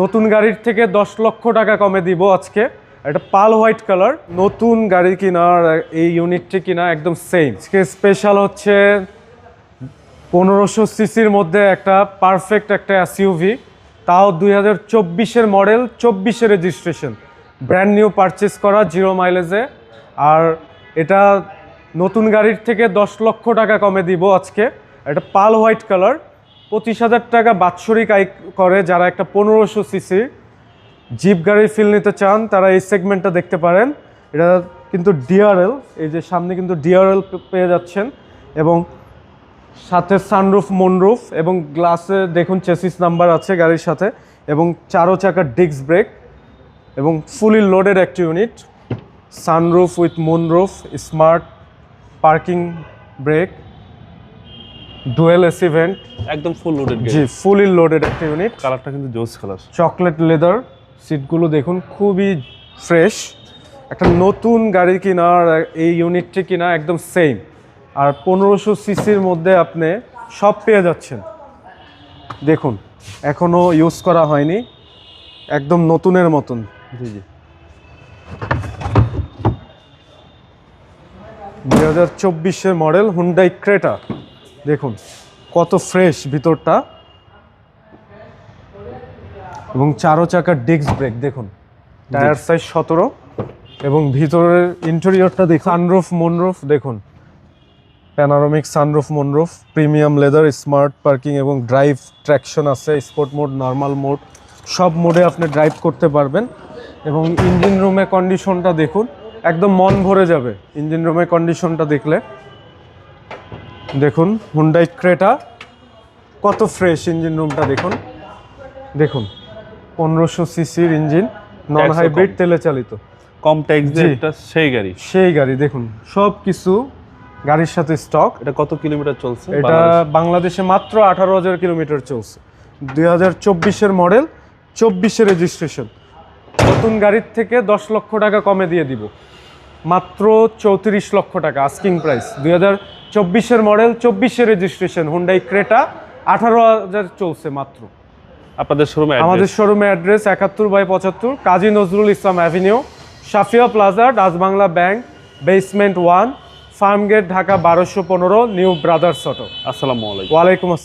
নতুন গাড়ির থেকে দশ লক্ষ টাকা কমে দিব আজকে। এটা পাল হোয়াইট কালার। নতুন গাড়ি কিনা আর এই ইউনিটটি কিনা একদম সেম আজকে স্পেশাল হচ্ছে পনেরোশো সিসির মধ্যে একটা পারফেক্ট একটা এসইউভি তাও দুই হাজার চব্বিশের মডেল চব্বিশের রেজিস্ট্রেশন ব্র্যান্ড নিউ পারচেস করা জিরো মাইলেজে আর এটা নতুন গাড়ির থেকে দশ লক্ষ টাকা কমে দিব আজকে। এটা পাল হোয়াইট কালার। পঁচিশ হাজার টাকা বাৎসরিক আয় করে যারা একটা পনেরোশো সিসি জিপ গাড়ির ফিল নিতে চান, তারা এই সেগমেন্টটা দেখতে পারেন। এটা কিন্তু ডিআরএল এই যে সামনে কিন্তু ডিআরএল পেয়ে যাচ্ছেন এবং সাথে সানরুফ মনরুফ এবং গ্লাসে দেখুন চেসিস নাম্বার আছে গাড়ির সাথে এবং চারো চাকার ডিস্ক ব্রেক এবং ফুলি লোডেড একটা unit sunroof with moonroof smart parking brake dual AC vent একদম ফুল লোডেড জি ফুলি লোডেড একটা ইউনিট কালারটা কিন্তু জোস কালার চকলেট লেদার সিটগুলো দেখুন খুবই ফ্রেশ একটা নতুন গাড়ি কিনা আর এই ইউনিটটি কিনা একদম সেম আর পনেরোশো সিসির মধ্যে আপনি সব পেয়ে যাচ্ছেন। দেখুন এখনও ইউজ করা হয়নি। একদম নতুনের মতন। জি জি। দুই হাজার চব্বিশের মডেল হুন্ডাই ক্রেটা দেখুন কত ফ্রেশ ভিতরটা। এবং চারো চাকার ডিস্ক ব্রেক দেখুন। টায়ার সাইজ সতেরো। এবং ভিতরের ইন্টেরিয়রটা দেখুন। সানরুফ মনরুফ দেখুন। Panoramic sunroof moonroof premium leather smart parking এবং ড্রাইভ ট্র্যাকশন আছে স্পোর্ট মোড নর্মাল মোড সব মোডে আপনি ড্রাইভ করতে পারবেন। এবং ইঞ্জিন রুমে কন্ডিশনটা দেখুন একদম মন ভরে যাবে। ইঞ্জিন রুমে কন্ডিশনটা দেখলে। দেখুন হুন্ডাই ক্রেটা কত ফ্রেশ ইঞ্জিন রুমটা দেখুন। দেখুন পনেরোশো সিসির ইঞ্জিন নন হাইব্রিড তেলে চালিত। কম ট্যাক্স। একটা সেই গাড়ি। সেই গাড়ি দেখুন সব কিছু গাড়ির সাথে স্টক এটা কত কিলোমিটার চলছে? এটা বাংলাদেশে। মাত্র আঠারো হাজার কিলোমিটার চলছে। দুই হাজার চব্বিশের মডেল চব্বিশের রেজিস্ট্রেশন নতুন গাড়ির থেকে দশ লক্ষ টাকা কমে দিয়ে দিব। মাত্র চৌত্রিশ লক্ষ টাকা আস্কিং প্রাইস দুই হাজার চব্বিশের মডেল চব্বিশের রেজিস্ট্রেশন হুন্ডাই ক্রেটা আঠারো হাজার চলছে মাত্র। আপনাদের শোরুমে আমাদের শোরুমে অ্যাড্রেস একাত্তর বাই পঁচাত্তর Kazi Nazrul Islam avenue Safia plaza Dutch Bangla bank basement one Farmgate Dhaka বারোশো পনেরো নিউ ব্রাদার্স অটো আসসালামু আলাইকুম। ওয়ালাইকুম আসসালাম।